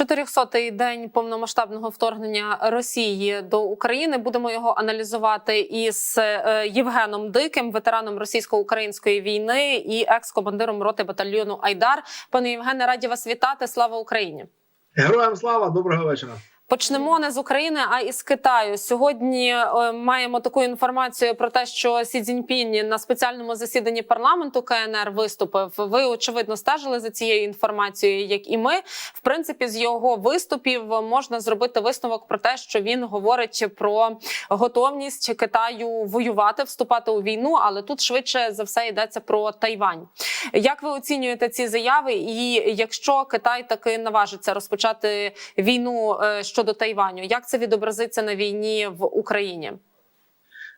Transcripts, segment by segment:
400-й день повномасштабного вторгнення Росії до України. Будемо його аналізувати із е, Євгеном Диким, ветераном російсько-української війни і екс-командиром роти батальйону Айдар. Пане Євгене, раді вас вітати. Слава Україні! Героям слава, доброго вечора. Почнемо не з України, а із Китаю. Сьогодні е, маємо таку інформацію про те, що Сі Цзіньпінь на спеціальному засіданні парламенту КНР виступив. Ви очевидно стежили за цією інформацією, як і ми. В принципі, з його виступів можна зробити висновок про те, що він говорить про готовність Китаю воювати, вступати у війну, але тут швидше за все йдеться про Тайвань. Як ви оцінюєте ці заяви? І якщо Китай таки наважиться розпочати війну е, щодо Тайваню, як це відобразиться на війні в Україні?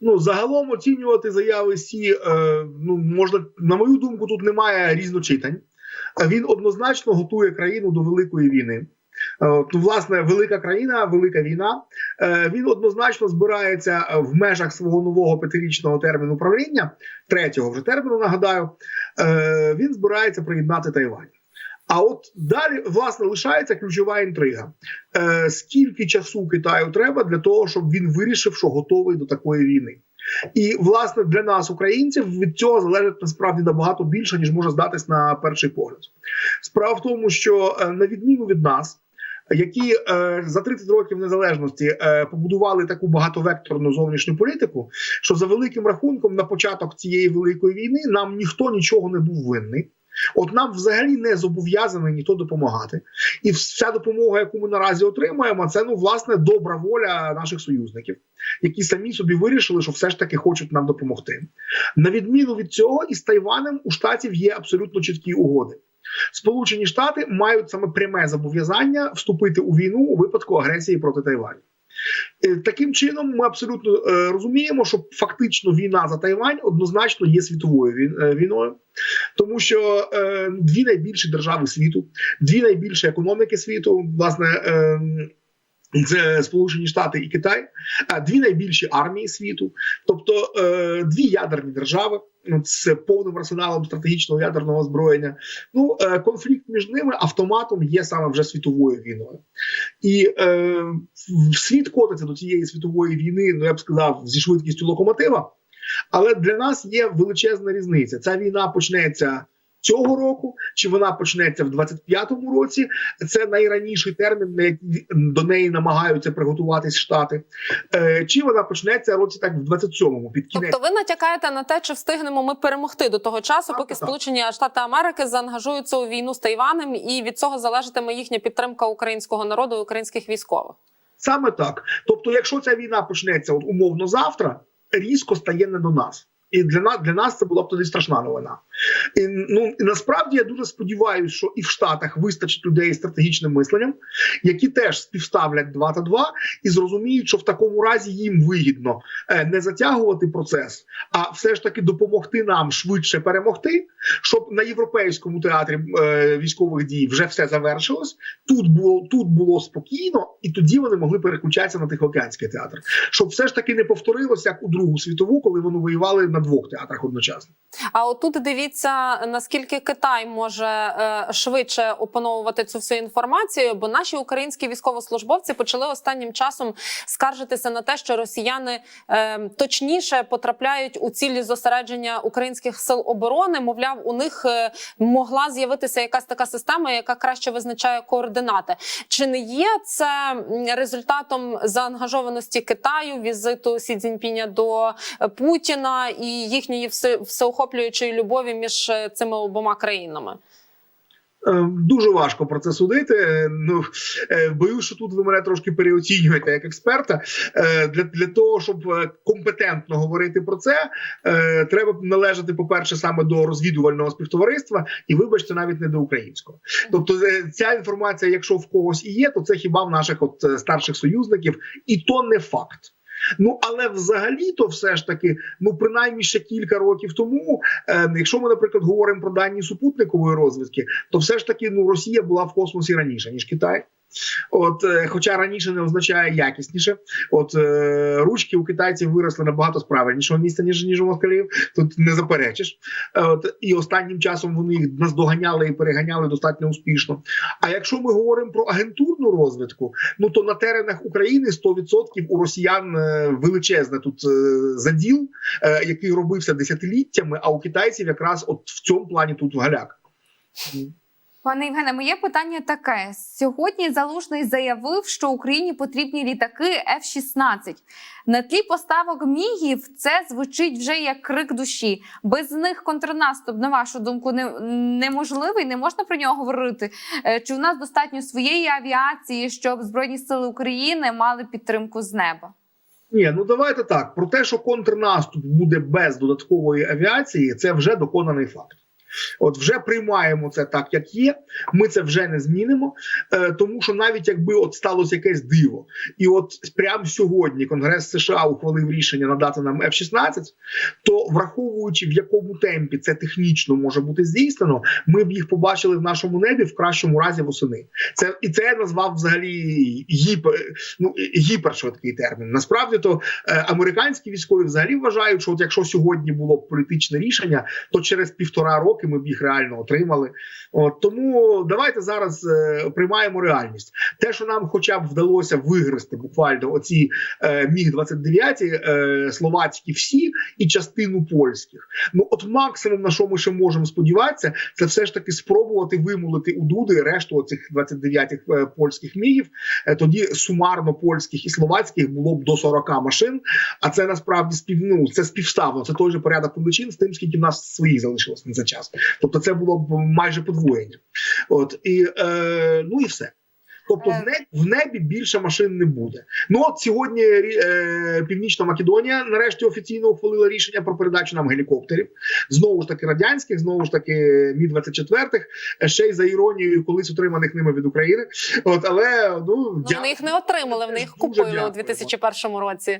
Ну загалом оцінювати заяви Сі, е, ну можна на мою думку, тут немає різночитань. Е, Він однозначно готує країну до великої війни. Е, власне, велика країна, велика війна. Е, Він однозначно збирається в межах свого нового п'ятирічного терміну правління, третього вже терміну. Нагадаю, е, він збирається приєднати Тайвань. А от далі власне лишається ключова інтрига: Е, скільки часу Китаю треба для того, щоб він вирішив, що готовий до такої війни. І власне для нас, українців, від цього залежить насправді набагато більше, ніж може здатись на перший погляд. Справа в тому, що е, на відміну від нас. Які е, за 30 років незалежності е, побудували таку багатовекторну зовнішню політику, що за великим рахунком на початок цієї великої війни нам ніхто нічого не був винний. От нам взагалі не зобов'язаний ніхто допомагати, і вся допомога, яку ми наразі отримуємо, це ну власне добра воля наших союзників, які самі собі вирішили, що все ж таки хочуть нам допомогти. На відміну від цього, із Тайванем у штатів є абсолютно чіткі угоди. Сполучені Штати мають саме пряме зобов'язання вступити у війну у випадку агресії проти Тайваню. Е, Таким чином, ми абсолютно е, розуміємо, що фактично війна за Тайвань однозначно є світовою е, війною, тому що е, дві найбільші держави світу, дві найбільші економіки світу, власне. Е, це Сполучені Штати і Китай, а дві найбільші армії світу, тобто е, дві ядерні держави ну, з повним арсеналом стратегічного ядерного озброєння. Ну е, конфлікт між ними автоматом є саме вже світовою війною, і е, світ котиться до цієї світової війни. Ну я б сказав, зі швидкістю локомотива. Але для нас є величезна різниця. Ця війна почнеться. Цього року чи вона почнеться в 25-му році? Це найраніший термін, на який до неї намагаються приготуватись штати. Е, чи вона почнеться році так в 27-му, під кінець. Тобто, ви натякаєте на те, чи встигнемо ми перемогти до того часу, Так, поки так. Сполучені Штати Америки заангажуються у війну з Тайванем, і від цього залежатиме їхня підтримка українського народу і українських військових. Саме так. Тобто, якщо ця війна почнеться от умовно завтра, різко стає не до нас. І для нас для нас це була б тоді страшна новина. І, ну і насправді я дуже сподіваюся, що і в Штатах вистачить людей з стратегічним мисленням, які теж співставлять два та два і зрозуміють, що в такому разі їм вигідно е, не затягувати процес, а все ж таки допомогти нам швидше перемогти, щоб на європейському театрі е, військових дій вже все завершилось. Тут було тут було спокійно, і тоді вони могли переключатися на Тихоокеанський театр, щоб все ж таки не повторилося як у Другу світову, коли вони воювали на двох театрах одночасно. А отут дивіться наскільки Китай може е, швидше опановувати цю всю інформацію, бо наші українські військовослужбовці почали останнім часом скаржитися на те, що росіяни е, точніше потрапляють у цілі зосередження українських сил оборони. Мовляв, у них е, могла з'явитися якась така система, яка краще визначає координати. Чи не є це результатом заангажованості Китаю, візиту Сі Цзіньпіня до Путіна і їхньої все, всеохоплюючої любові між е, цими обома країнами? Е, Дуже важко про це судити. Ну е, боюсь, що тут ви мене трошки переоцінюєте як експерта. Для, для того щоб компетентно говорити про це, треба належати, по-перше, саме до розвідувального співтовариства, і вибачте, навіть не до українського. Тобто, ця інформація, якщо в когось і є, то це хіба в наших от старших союзників, і то не факт. Ну але взагалі, то все ж таки, ну принаймні ще кілька років тому, е, якщо ми, наприклад, говоримо про дані супутникової розвідки, то все ж таки ну Росія була в космосі раніше ніж Китай. От, е, хоча раніше не означає якісніше. От е, ручки у китайців виросли набагато з місця, ніж ніж у москалів. Тут не заперечиш. От і останнім часом вони їх наздоганяли і переганяли достатньо успішно. А якщо ми говоримо про агентурну розвитку, ну то на теренах України 100% у росіян е, величезне тут заділ, який робився десятиліттями, а у китайців якраз от в цьому плані тут галяк. Пане Євгене, моє питання таке: сьогодні Залужний заявив, що Україні потрібні літаки F-16. На тлі поставок мігів це звучить вже як крик душі. Без них контрнаступ, на вашу думку, не, неможливий, не можна про нього говорити. Е, Чи у нас достатньо своєї авіації, щоб Збройні сили України мали підтримку з неба? Ні, ну давайте так. Про те, що контрнаступ буде без додаткової авіації, це вже доконаний факт. От вже приймаємо це так, як є. Ми це вже не змінимо, е, тому що навіть якби от сталося якесь диво, і от прямо сьогодні Конгрес США ухвалив рішення надати нам F-16, то враховуючи в якому темпі це технічно може бути здійснено, ми б їх побачили в нашому небі в кращому разі восени. Це і це я назвав взагалі гіпер, ну, гіпершвидкий термін. Насправді то е, американські військові взагалі вважають, що от якщо сьогодні було б політичне рішення, то через півтора роки ми б їх реально отримали. От тому давайте зараз е, приймаємо реальність. Те, що нам, хоча б вдалося вигрести буквально оці е, міг 29 е, словацькі всі і частину польських. Ну от максимум на що ми ще можемо сподіватися, це все ж таки спробувати вимолити у Дуди решту оцих 29 е, польських мігів. Е, тоді сумарно польських і словацьких було б до 40 машин. А це насправді спів, ну, це співставно. Це той же порядок величин з тим, скільки в нас своїх залишилось на цей час. Тобто, це було майже подвоєння. От і е, ну і все. Тобто в Е. небі, в небі більше машин не буде. Ну от сьогодні е, Північна Македонія нарешті офіційно ухвалила рішення про передачу нам гелікоптерів. Знову ж таки радянських, знову ж таки мі 24 ще й за іронією колись отриманих ними від України. От але ну Ну, дя- вони їх не отримали, вони їх купили у дякуємо. 2001 році.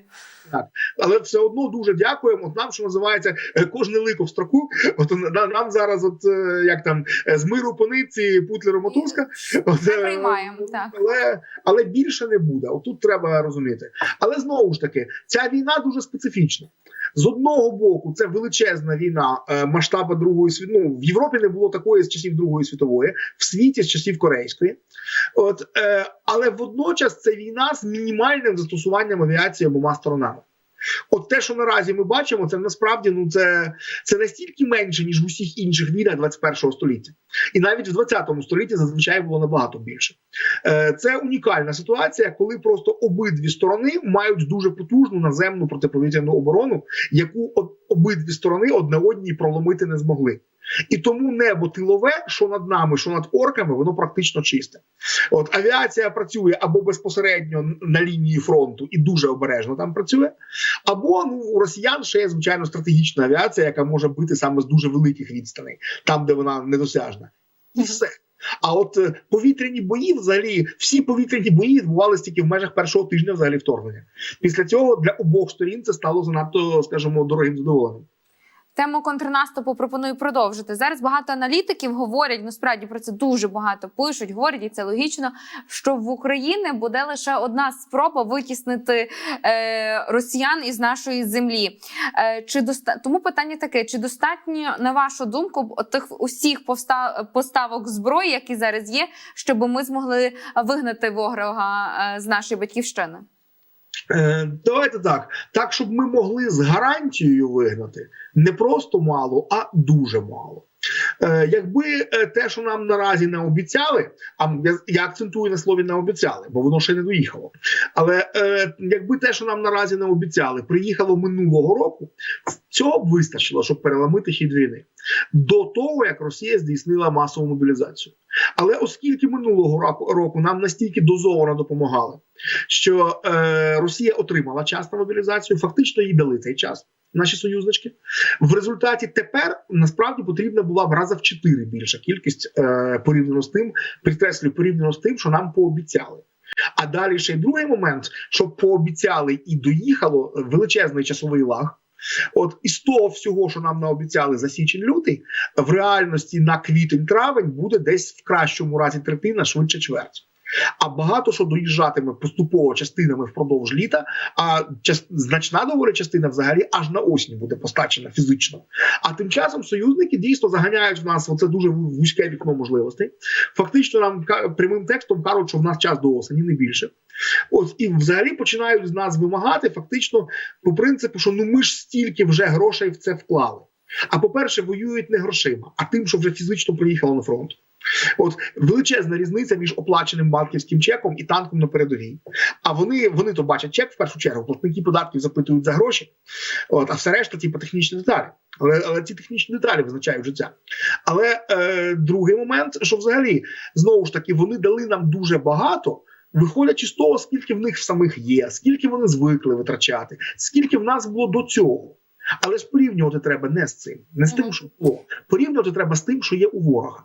Так, але все одно дуже дякуємо. От нам, що називається, е, кожне лико в строку. От на- нам зараз, от е, як там з миру по нитці Путлеру мотузка. От, Ми приймаємо, так. Але, але більше не буде. Отут треба розуміти. Але знову ж таки, ця війна дуже специфічна. З одного боку, це величезна війна е, масштабу Другої світової. Ну, в Європі не було такої з часів Другої світової, в світі з часів Корейської. От, е, але водночас це війна з мінімальним застосуванням авіації обома сторонами. От те, що наразі ми бачимо, це насправді ну це, це настільки менше, ніж в усіх інших війнах 21 століття, і навіть в 20 столітті зазвичай було набагато більше. Е, Це унікальна ситуація, коли просто обидві сторони мають дуже потужну наземну протиповітряну оборону, яку обидві сторони одне одній проломити не змогли. І тому небо тилове, що над нами, що над орками, воно практично чисте. От авіація працює або безпосередньо на лінії фронту і дуже обережно там працює, або ну у росіян ще є звичайно стратегічна авіація, яка може бити саме з дуже великих відстаней, там де вона недосяжна, і все. А от е, повітряні бої, взагалі, всі повітряні бої відбувалися тільки в межах першого тижня взагалі вторгнення. Після цього для обох сторін це стало занадто, скажімо, дорогим задоволенням. Тему контрнаступу пропоную продовжити. Зараз багато аналітиків говорять, ну справді про це дуже багато пишуть, говорять, і це логічно. Що в Україні буде лише одна спроба витіснити е, росіян із нашої землі. Е, чи доста... Тому питання таке: чи достатньо, на вашу думку, тих усіх повста... поставок зброї, які зараз є, щоб ми змогли вигнати ворога е, з нашої батьківщини? Е, давайте так. Так, щоб ми могли з гарантією вигнати не просто мало, а дуже мало. Е, якби е, те, що нам наразі не обіцяли, а я, акцентую на слові не обіцяли, бо воно ще не доїхало. Але е, якби те, що нам наразі не обіцяли, приїхало минулого року, цього б вистачило, щоб переламити хід війни до того, як Росія здійснила масову мобілізацію. Але оскільки минулого року нам настільки дозовано допомагали, що е, Росія отримала час на мобілізацію, фактично їй дали цей час. Наші союзнички в результаті тепер насправді потрібна була б раза в чотири більша кількість е, порівняно з тим, підкреслюю, порівняно з тим, що нам пообіцяли. А далі ще й другий момент, що пообіцяли і доїхало величезний часовий лаг. От із того всього, що нам наобіцяли за січень-лютий, в реальності на квітень-травень буде десь в кращому разі третина, швидше чверть. А багато що доїжджатиме поступово частинами впродовж літа. А час, значна доволі частина взагалі аж на осінь буде постачена фізично. А тим часом союзники дійсно заганяють в нас оце дуже вузьке вікно можливостей. Фактично, нам прямим текстом кажуть, що в нас час до осені, не більше. От і взагалі починають з нас вимагати фактично по принципу, що ну ми ж стільки вже грошей в це вклали. А по-перше, воюють не грошима, а тим, що вже фізично приїхало на фронт. От величезна різниця між оплаченим банківським чеком і танком на передовій. А вони, вони то бачать чек в першу чергу. Платники податків запитують за гроші, от, а все решта, типу, технічні деталі. Але, але ці технічні деталі визначають життя. Але е, другий момент, що взагалі знову ж таки вони дали нам дуже багато. Виходячи з того, скільки в них самих є, скільки вони звикли витрачати, скільки в нас було до цього. Але ж порівнювати треба не з цим, не з тим, що було. Порівнювати треба з тим, що є у ворога.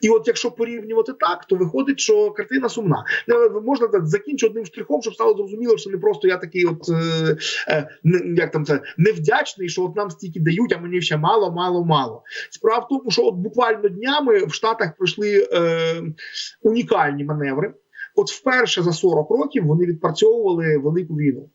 І от якщо порівнювати так, то виходить, що картина сумна. Можна так закінчити одним штрихом, щоб стало зрозуміло, що не просто я такий, от е, е, як там це невдячний, що от нам стільки дають, а мені ще мало, мало, мало. Справа в тому, що от буквально днями в Штатах пройшли е, унікальні маневри. От вперше за 40 років вони відпрацьовували велику війну.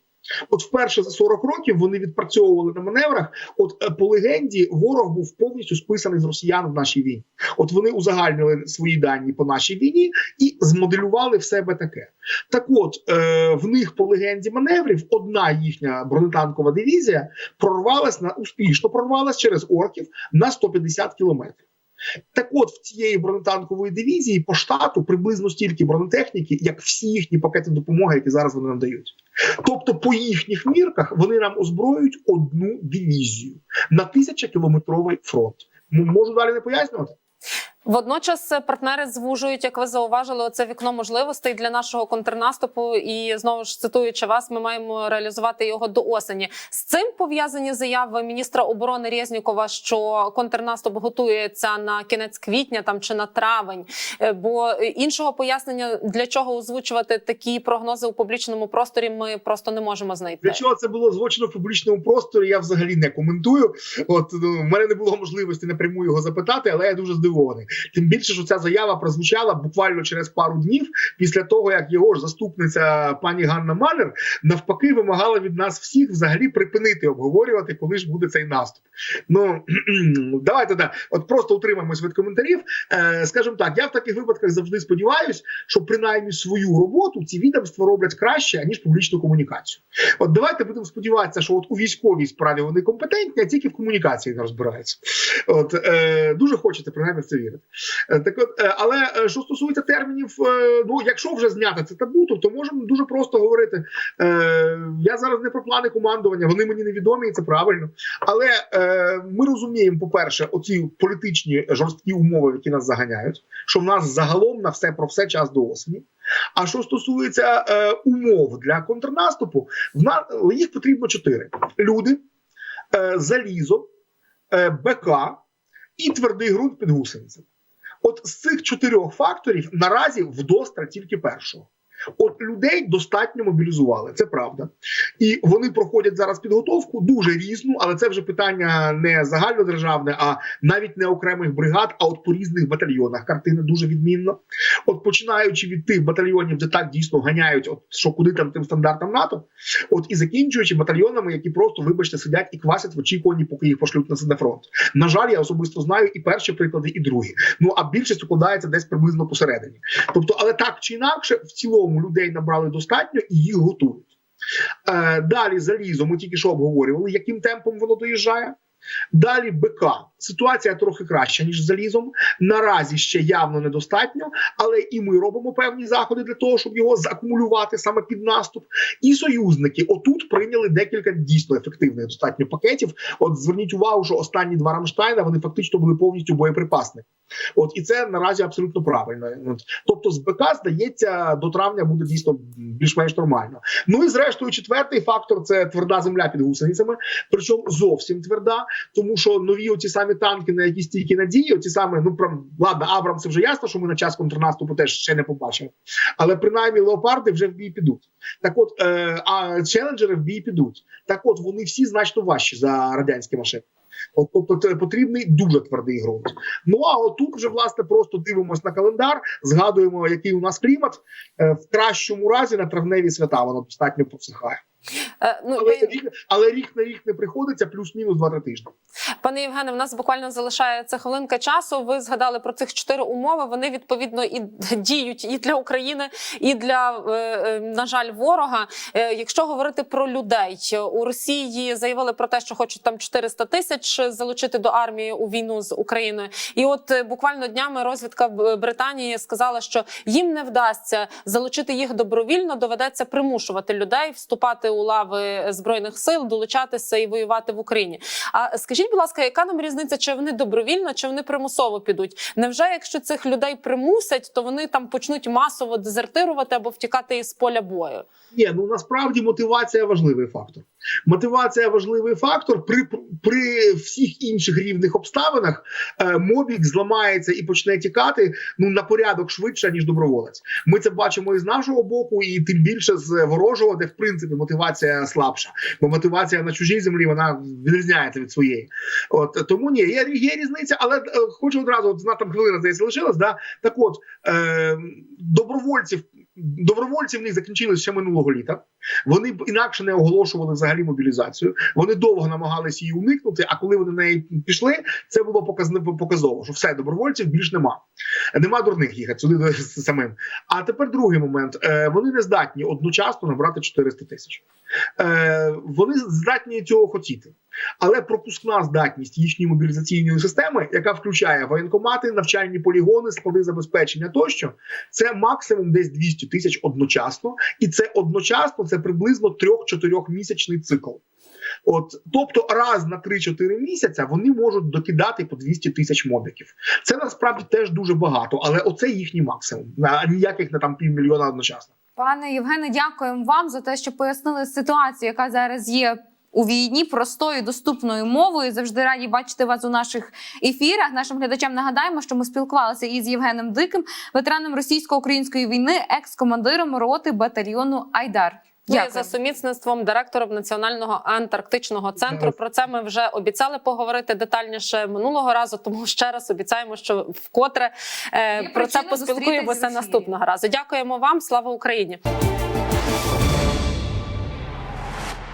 От вперше за 40 років вони відпрацьовували на маневрах. От е, по легенді ворог був повністю списаний з росіян в нашій війні. От вони узагальнили свої дані по нашій війні і змоделювали в себе таке. Так, от е, в них по легенді маневрів одна їхня бронетанкова дивізія прорвалась на успішно прорвалась через орків на 150 кілометрів. Так от в цієї бронетанкової дивізії по штату приблизно стільки бронетехніки, як всі їхні пакети допомоги, які зараз вони нам дають. Тобто, по їхніх мірках вони нам озброюють одну дивізію на тисячакілометровий фронт. Можу далі не пояснювати. Водночас е, партнери звужують, як ви зауважили, оце вікно можливостей для нашого контрнаступу. І знову ж цитуючи вас, ми маємо реалізувати його до осені. З цим пов'язані заяви міністра оборони Резнікова, що контрнаступ готується на кінець квітня там чи на травень. Е, Бо іншого пояснення для чого озвучувати такі прогнози у публічному просторі, ми просто не можемо знайти. Для чого це було звучено в публічному просторі? Я взагалі не коментую. От ну, в мене не було можливості напряму його запитати, але я дуже здивований. Тим більше, що ця заява прозвучала буквально через пару днів після того, як його ж заступниця пані Ганна Малер навпаки вимагала від нас всіх взагалі припинити обговорювати, коли ж буде цей наступ. Ну давайте да, от просто утримаємось від коментарів. Е, скажімо так, я в таких випадках завжди сподіваюся, що принаймні свою роботу ці відомства роблять краще ніж публічну комунікацію. От давайте будемо сподіватися, що от у військовій справі вони компетентні, а тільки в комунікації не розбираються. От е, дуже хочеться принаймні в це вірити. Е, так от, е, але е, що стосується термінів, ну якщо вже зняти це табу, то, можемо дуже просто говорити. Я зараз не про плани командування, вони мені невідомі, і це правильно. Але ми розуміємо, по-перше, оці політичні жорсткі умови, які нас заганяють, що в нас загалом на все про все час до осені. А що стосується умов для контрнаступу, в нас їх потрібно чотири: люди, залізо, БК і твердий ґрунт під гусеницями. От з цих чотирьох факторів наразі вдосталь тільки першого. От людей достатньо мобілізували, це правда, і вони проходять зараз підготовку дуже різну, але це вже питання не загальнодержавне, а навіть не окремих бригад, а от по різних батальйонах. Картина дуже відмінно. От починаючи від тих батальйонів, де так дійсно ганяють, от що куди там тим стандартам НАТО, от і закінчуючи батальйонами, які просто, вибачте, сидять і квасять в очікуванні, поки їх пошлють на на фронт. На жаль, я особисто знаю і перші приклади, і другі. Ну а більшість укладається десь приблизно посередині. Тобто, але так чи інакше, в цілому людей набрали достатньо і їх готують. Е, далі залізо, ми тільки що обговорювали, яким темпом воно доїжджає. Далі БК. Ситуація трохи краща, ніж залізом. Наразі ще явно недостатньо, але і ми робимо певні заходи для того, щоб його закумулювати саме під наступ. І союзники отут прийняли декілька дійсно ефективних достатньо пакетів. От зверніть увагу, що останні два Рамштайна вони фактично були повністю боєприпасні. От і це наразі абсолютно правильно. От, тобто, з БК здається, до травня буде дійсно більш-менш нормально. Ну і зрештою, четвертий фактор це тверда земля під гусеницями, причому зовсім тверда, тому що нові оці самі танки, на які стільки надії, оці саме, ну прям ладно, Абрам, це вже ясно, що ми на час контрнаступу теж ще не побачимо. Але принаймні леопарди вже в бій підуть. Так, от е, а челенджери в бій підуть. Так, от вони всі значно важчі за радянські машини. От, тобто, потрібний дуже твердий ґрунт. Ну а отут вже власне просто дивимося на календар, згадуємо, який у нас клімат. Е, В кращому разі на травневі свята воно достатньо просихає. Е, ну, Але ви- рік, але рік на рік не приходиться, плюс-мінус 2-3 тижні. Пане Євгене, в нас буквально залишається хвилинка часу. Ви згадали про цих чотири умови. Вони відповідно і діють і для України, і для е, е, на жаль, ворога. Якщо говорити про людей у Росії, заявили про те, що хочуть там 400 тисяч залучити до армії у війну з Україною. І от буквально днями розвідка Британії сказала, що їм не вдасться залучити їх добровільно, доведеться примушувати людей вступати у лави збройних сил, долучатися і воювати в Україні. А скажіть, будь ласка, яка нам різниця, чи вони добровільно, чи вони примусово підуть? Невже якщо цих людей примусять, то вони там почнуть масово дезертирувати або втікати із поля бою? Ні, ну насправді мотивація важливий фактор. Мотивація важливий фактор при, при всіх інших рівних обставинах. Е, мобік зламається і почне тікати ну на порядок швидше ніж доброволець. Ми це бачимо і з нашого боку, і тим більше з ворожого, де в принципі мотивація слабша. Бо мотивація на чужій землі вона відрізняється від своєї. От тому ні, є, є різниця, але е, хочу одразу от, на там хвилина здається лишилась. Да? Так, от е, добровольців. Добровольці в них закінчились ще минулого літа. Вони б інакше не оголошували взагалі мобілізацію. Вони довго намагалися її уникнути. А коли вони на неї пішли, це було показово, що все добровольців більш нема. Нема дурних їхати сюди самим. А тепер другий момент: Е, вони не здатні одночасно набрати 400 тисяч. Е, Вони здатні цього хотіти. Але пропускна здатність їхньої мобілізаційної системи, яка включає воєнкомати, навчальні полігони, склади забезпечення тощо, це максимум десь 200 тисяч одночасно, і це одночасно це приблизно 3-4 місячний цикл. От, тобто, раз на 3-4 місяця вони можуть докидати по 200 тисяч мобіків. Це насправді теж дуже багато, але оце їхній максимум. А ніяких не там півмільйона одночасно. Пане Євгене, дякуємо вам за те, що пояснили ситуацію, яка зараз є. У війні простою доступною мовою завжди раді бачити вас у наших ефірах. Нашим глядачам нагадаємо, що ми спілкувалися із Євгеном Диким, ветераном російсько-української війни, екс-командиром роти батальйону Айдар. Ви Дякую. за сумісництвом директором Національного антарктичного центру. Про це ми вже обіцяли поговорити детальніше минулого разу. Тому ще раз обіцяємо, що вкотре е, Є про це поспілкуємося наступного разу. Дякуємо вам. Слава Україні!